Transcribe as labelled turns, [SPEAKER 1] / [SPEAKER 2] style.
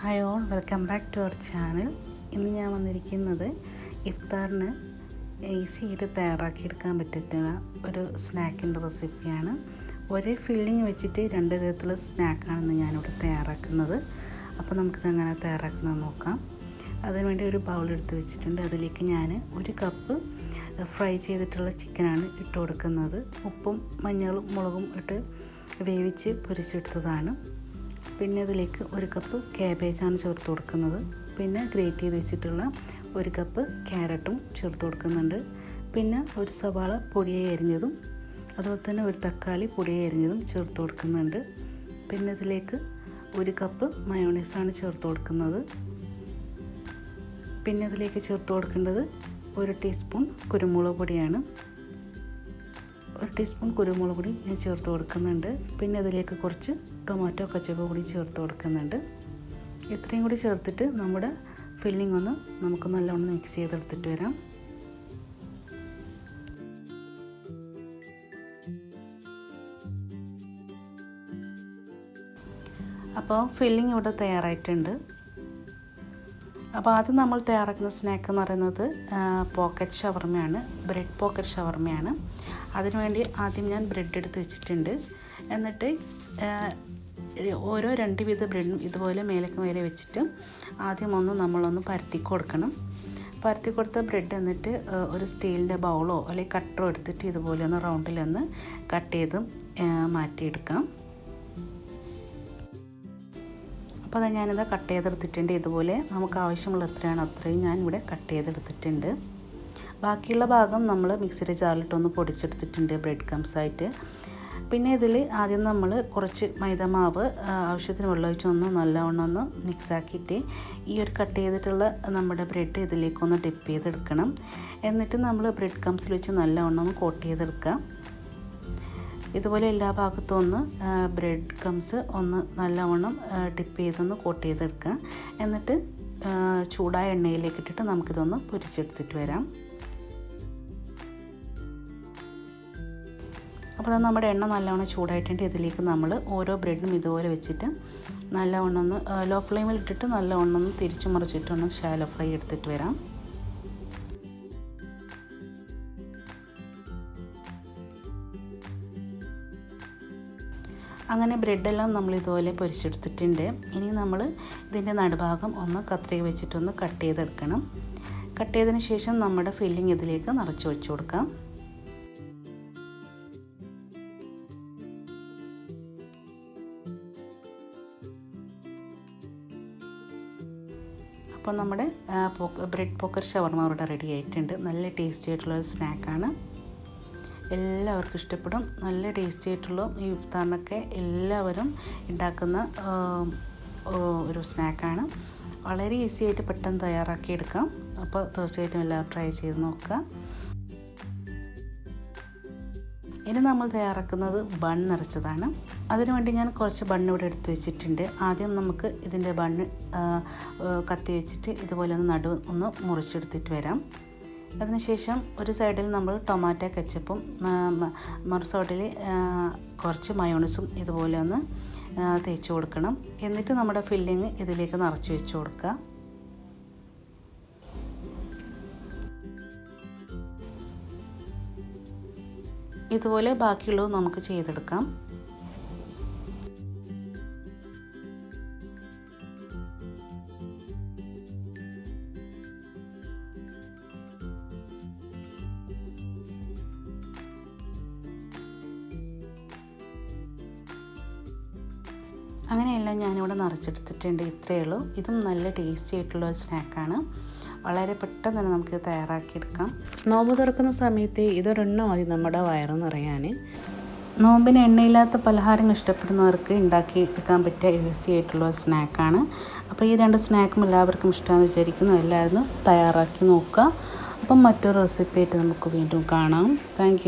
[SPEAKER 1] Hi all welcome back to our channel. ഇന്ന് ഞാൻ വന്നിരിക്കുന്നത് ഇഫ്താറിന് ഈസി ആയിട്ട് തയ്യാറാക്കിയെടുക്കാൻ പറ്റുന്ന ഒരു സ്നാക്കിന്റെ റെസിപ്പിയാണ്. ഒരേ ഫില്ലിങ് വെച്ചിട്ട് രണ്ട് തരത്തിലുള്ള സ്നാക്കാണ് ഞാനിവിടെ തയ്യാറാക്കുന്നത്. അപ്പോൾ നമുക്കിത് അങ്ങനെ തയ്യാറാക്കുന്നത് നോക്കാം. അതിനുവേണ്ടി ഒരു ബൗൾ എടുത്ത് വെച്ചിട്ടുണ്ട്. അതിലേക്ക് ഞാൻ ഒരു കപ്പ് ഫ്രൈ ചെയ്തിട്ടുള്ള ചിക്കനാണ് ഇട്ട് കൊടുക്കുന്നത് ഉപ്പും മഞ്ഞളും മുളകും ഇട്ട് വേവിച്ച് പൊരിച്ചെടുത്തതാണ്. പിന്നെ അതിലേക്ക് ഒരു കപ്പ് ക്യാബേജാണ് ചേർത്ത് കൊടുക്കുന്നത്. പിന്നെ ഗ്രേറ്റ് ചെയ്ത് വെച്ചിട്ടുള്ള ഒരു കപ്പ് ക്യാരറ്റും ചേർത്ത് കൊടുക്കുന്നുണ്ട്. പിന്നെ ഒരു സവാള പൊടിയായി അരിഞ്ഞതും അതുപോലെ തന്നെ ഒരു തക്കാളി പൊടിയായി അരിഞ്ഞതും ചേർത്ത് കൊടുക്കുന്നുണ്ട്. പിന്നെ അതിലേക്ക് ഒരു കപ്പ് മയോണൈസാണ് ചേർത്ത് കൊടുക്കുന്നത്. പിന്നെ അതിലേക്ക് ചേർത്ത് കൊടുക്കേണ്ടത് ഒരു ടീസ്പൂൺ കുരുമുളക് പൊടിയാണ്. ഒരു ടീസ്പൂൺ കുരുമുളക് പൊടി ഞാൻ ചേർത്ത് കൊടുക്കുന്നുണ്ട്. പിന്നെ അതിലേക്ക് കുറച്ച് ടൊമാറ്റോ കച്ചപ്പ് കൂടി ചേർത്ത് കൊടുക്കുന്നുണ്ട്. ഇത്രയും കൂടി ചേർത്തിട്ട് നമ്മുടെ ഫില്ലിംഗ് ഒന്ന് നമുക്ക് നല്ലവണ്ണം മിക്സ് ചെയ്തെടുത്തിട്ട് വരാം. അപ്പോൾ ഫില്ലിംഗ് ഇവിടെ തയ്യാറായിട്ടുണ്ട്. അപ്പോൾ ആദ്യം നമ്മൾ തയ്യാറാക്കുന്ന സ്നാക്ക് എന്ന് പറയുന്നത് പോക്കറ്റ് ഷവർമയാണ് ബ്രെഡ് പോക്കറ്റ് ഷവർമയാണ് അതിനുവേണ്ടി ആദ്യം ഞാൻ ബ്രെഡ് എടുത്ത് വെച്ചിട്ടുണ്ട്. എന്നിട്ട് ഓരോ രണ്ട് വിധ ബ്രെഡും ഇതുപോലെ മേലേക്ക് മേലെ വെച്ചിട്ട് ആദ്യം ഒന്ന് നമ്മളൊന്ന് പരത്തി കൊടുക്കണം. പരത്തി കൊടുത്ത ബ്രെഡ് എന്നിട്ട് ഒരു സ്റ്റീലിന്റെ ബൗളോ അല്ലെങ്കിൽ കട്ടറോ എടുത്തിട്ട് ഇതുപോലെ ഒന്ന് റൗണ്ടിലൊന്ന് കട്ട് ചെയ്ത് മാറ്റിയെടുക്കാം. അപ്പോൾ അത് ഞാനിത് കട്ട് ചെയ്തെടുത്തിട്ടുണ്ട്. ഇതുപോലെ നമുക്ക് ആവശ്യമുള്ള എത്രയാണ് അത്രയും ഞാൻ ഇവിടെ കട്ട് ചെയ്തെടുത്തിട്ടുണ്ട്. ബാക്കിയുള്ള ഭാഗം നമ്മൾ മിക്സിയുടെ ജാറിലിട്ടൊന്ന് പൊടിച്ചെടുത്തിട്ടുണ്ട് ബ്രെഡ് കംസ് ആയിട്ട്. പിന്നെ ഇതിൽ ആദ്യം നമ്മൾ കുറച്ച് മൈദമാവ് ആവശ്യത്തിന് വെള്ളം ഒഴിച്ചൊന്ന് നല്ലവണ്ണം ഒന്ന് മിക്സാക്കിയിട്ട് ഈ ഒരു കട്ട് ചെയ്തിട്ടുള്ള നമ്മുടെ ബ്രെഡ് ഇതിലേക്കൊന്ന് ഡിപ്പ് ചെയ്തെടുക്കണം. എന്നിട്ട് നമ്മൾ ബ്രെഡ് കംസിൽ വെച്ച് നല്ലവണ്ണം ഒന്ന് കോട്ട് ചെയ്തെടുക്കാം. ഇതുപോലെ എല്ലാ ഭാഗത്തും ഒന്ന് ബ്രെഡ് ക്രംസ് ഒന്ന് നല്ലവണ്ണം ഡിപ്പ് ചെയ്തൊന്ന് കോട്ട് ചെയ്തെടുക്കുക. എന്നിട്ട് ചൂടായ എണ്ണയിലേക്ക് ഇട്ടിട്ട് നമുക്കിതൊന്ന് പൊരിച്ചെടുത്തിട്ട് വരാം. അപ്പോൾ നമ്മുടെ എണ്ണ നല്ലവണ്ണം ചൂടായിട്ടുണ്ട്. ഇതിലേക്ക് നമ്മൾ ഓരോ ബ്രെഡും ഇതുപോലെ വെച്ചിട്ട് നല്ലവണ്ണം ഒന്ന് ലോ ഫ്ലെയിമിൽ ഇട്ടിട്ട് നല്ലവണ്ണം ഒന്ന് തിരിച്ചു മറിച്ചിട്ടൊന്ന് ഷാലോ ഫ്രൈ എടുത്തിട്ട് വരാം. അങ്ങനെ ബ്രെഡെല്ലാം നമ്മൾ ഇതുപോലെ പൊരിച്ചെടുത്തിട്ടുണ്ട്. ഇനി നമ്മൾ ഇതിന്റെ നടുഭാഗം ഒന്ന് കത്രിക വെച്ചിട്ടൊന്ന് കട്ട് ചെയ്തെടുക്കണം. കട്ട് ചെയ്തതിന് ശേഷം നമ്മുടെ ഫില്ലിംഗ് ഇതിലേക്ക് നിറച്ച് വെച്ച് കൊടുക്കാം. അപ്പോൾ നമ്മുടെ ബ്രെഡ് പോക്കർ ഷവർമ ഇവിടെ റെഡി ആയിട്ടുണ്ട്. നല്ല ടേസ്റ്റി ആയിട്ടുള്ള ഒരു സ്നാക്കാണ്. എല്ലാവർക്കും ഇഷ്ടപ്പെടും. നല്ല ടേസ്റ്റി ആയിട്ടുള്ള ഈ ഇഫ്താറിനൊക്കെ എല്ലാവരും ഉണ്ടാക്കുന്ന ഒരു സ്നാക്കാണ്. വളരെ ഈസി ആയിട്ട് പെട്ടെന്ന് തയ്യാറാക്കി എടുക്കാം. അപ്പോൾ തീർച്ചയായിട്ടും എല്ലാവരും ട്രൈ ചെയ്ത് നോക്കുക. ഇനി നമ്മൾ തയ്യാറാക്കുന്നത് ബൺ നിറച്ചതാണ്. അതിനുവേണ്ടി ഞാൻ കുറച്ച് ബണ്ണ് ഇവിടെ എടുത്ത് വെച്ചിട്ടുണ്ട്. ആദ്യം നമുക്ക് ഇതിന്റെ ബണ്ണ് കത്തി വെച്ചിട്ട് ഇതുപോലെ ഒന്ന് നടു ഒന്ന് മുറിച്ചെടുത്തിട്ട് വരാം. അതിനുശേഷം ഒരു സൈഡിൽ നമ്മൾ ടൊമാറ്റോ കെച്ചപ്പും മറു സൈഡിൽ കുറച്ച് മയോണസും ഇതുപോലെ ഒന്ന് തേച്ച് കൊടുക്കണം. എന്നിട്ട് നമ്മുടെ ഫില്ലിങ് ഇതിലേക്ക് നിറച്ച് വെച്ച് കൊടുക്കുക. ഇതുപോലെ ബാക്കിയുള്ളത് നമുക്ക് ചെയ്തെടുക്കാം. അങ്ങനെയെല്ലാം ഞാനിവിടെ നിറച്ചെടുത്തിട്ടുണ്ട് ഇത്രയേ ഉള്ളൂ. ഇതും നല്ല ടേസ്റ്റി ആയിട്ടുള്ള ഒരു സ്നാക്കാണ്. വളരെ പെട്ടെന്ന് തന്നെ നമുക്ക് തയ്യാറാക്കിയെടുക്കാം. നോമ്പ് തുറക്കുന്ന സമയത്ത് ഇതൊരെണ്ണം മതി നമ്മുടെ വയറ് നിറയാൻ നോമ്പിന് എണ്ണയില്ലാത്ത പലഹാരങ്ങൾ ഇഷ്ടപ്പെടുന്നവർക്ക് ഉണ്ടാക്കി എടുക്കാൻ പറ്റിയ ഈസി ആയിട്ടുള്ള സ്നാക്കാണ്. അപ്പോൾ ഈ രണ്ട് സ്നാക്കും എല്ലാവർക്കും ഇഷ്ടമാണെന്ന് വിചാരിക്കുന്നു. എല്ലാവരും തയ്യാറാക്കി നോക്കുക. അപ്പം മറ്റൊരു റെസിപ്പി ആയിട്ട് നമുക്ക് വീണ്ടും കാണാം. താങ്ക്